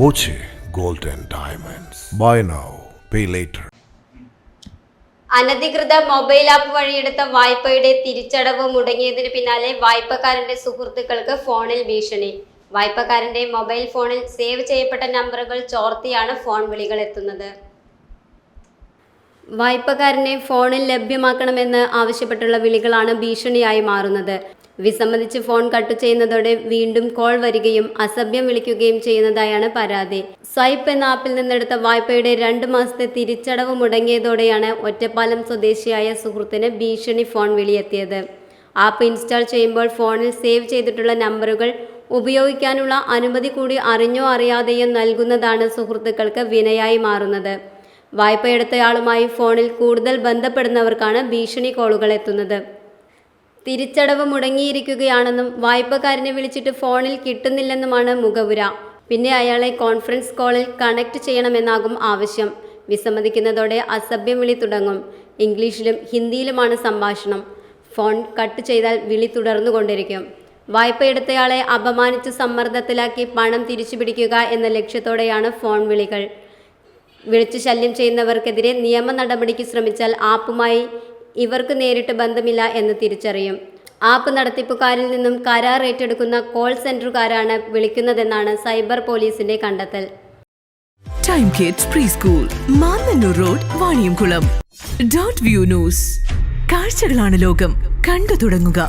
Boche Golden Diamonds. Buy now, pay later. അനധികൃത mobile app വഴിയെടുത്ത വായ്പയുടെ തിരിച്ചടവ് മുടങ്ങിയതിന് പിന്നാലെ വായ്പക്കാരന്റെ സുഹൃത്തുക്കൾക്ക് ഫോണിൽ ഭീഷണി വായ്പക്കാരന്റെ മൊബൈൽ ഫോണിൽ സേവ് ചെയ്യപ്പെട്ട നമ്പറുകൾ ചോർത്തിയാണ് ഫോൺ വിളികൾ എത്തുന്നത് വായ്പക്കാരനെ ഫോണിൽ ലഭ്യമാക്കണമെന്ന് ആവശ്യപ്പെട്ടുള്ള വിളികളാണ് ഭീഷണിയായി മാറുന്നത് വിസമ്മതിച്ച് ഫോൺ കട്ട് ചെയ്യുന്നതോടെ വീണ്ടും കോൾ വരികയും അസഭ്യം വിളിക്കുകയും ചെയ്യുന്നതായാണ് പരാതി. സ്വൈപ്പ് എന്ന ആപ്പിൽ നിന്നെടുത്ത വായ്പയുടെ രണ്ട് മാസത്തെ തിരിച്ചടവ് മുടങ്ങിയതോടെയാണ് ഒറ്റപ്പാലം സ്വദേശിയായ സുഹൃത്തിന് ഭീഷണി ഫോൺ വിളിയെത്തിയത്. ആപ്പ് ഇൻസ്റ്റാൾ ചെയ്യുമ്പോൾ ഫോണിൽ സേവ് ചെയ്തിട്ടുള്ള നമ്പറുകൾ ഉപയോഗിക്കാനുള്ള അനുമതി കൂടി അറിഞ്ഞോ അറിയാതെയോ നൽകുന്നതാണ് സുഹൃത്തുക്കൾക്ക് വിനയായി മാറുന്നത്. വായ്പയെടുത്തയാളുമായി ഫോണിൽ കൂടുതൽ ബന്ധപ്പെടുന്നവർക്കാണ് ഭീഷണി കോളുകൾ എത്തുന്നത്. തിരിച്ചടവ് മുടങ്ങിയിരിക്കുകയാണെന്നും വായ്പക്കാരനെ വിളിച്ചിട്ട് ഫോണിൽ കിട്ടുന്നില്ലെന്നുമാണ് മുഖവുര. പിന്നെ അയാളെ കോൺഫറൻസ് കോളിൽ കണക്ട് ചെയ്യണമെന്നാകും ആവശ്യം. വിസമ്മതിക്കുന്നതോടെ അസഭ്യം വിളി തുടങ്ങും. ഇംഗ്ലീഷിലും ഹിന്ദിയിലുമാണ് സംഭാഷണം. ഫോൺ കട്ട് ചെയ്താൽ വിളി തുടർന്നുകൊണ്ടിരിക്കും. വായ്പയെടുത്തയാളെ അപമാനിച്ച് സമ്മർദ്ദത്തിലാക്കി പണം തിരിച്ചു പിടിക്കുക എന്ന ലക്ഷ്യത്തോടെയാണ് ഫോൺ വിളികൾ. വിളിച്ചു ശല്യം ചെയ്യുന്നവർക്കെതിരെ നിയമ നടപടിക്ക് ശ്രമിച്ചാൽ ആപ്പുമായി ഇവർക്ക് നേരിട്ട് ബന്ധമില്ല എന്ന് തിരിച്ചറിയും. ആപ്പ് നടത്തിപ്പുകാരിൽ നിന്നും കരാർ ഏറ്റെടുക്കുന്ന കോൾ സെന്ററുകാരാണ് വിളിക്കുന്നതെന്നാണ് സൈബർ പോലീസിന്റെ കണ്ടെത്തൽ. Time Kids preschool Mannannur road Vaniyamkulam dot view news കാഴ്ചകളാണ് ലോകം. കണ്ടു തുടങ്ങുക.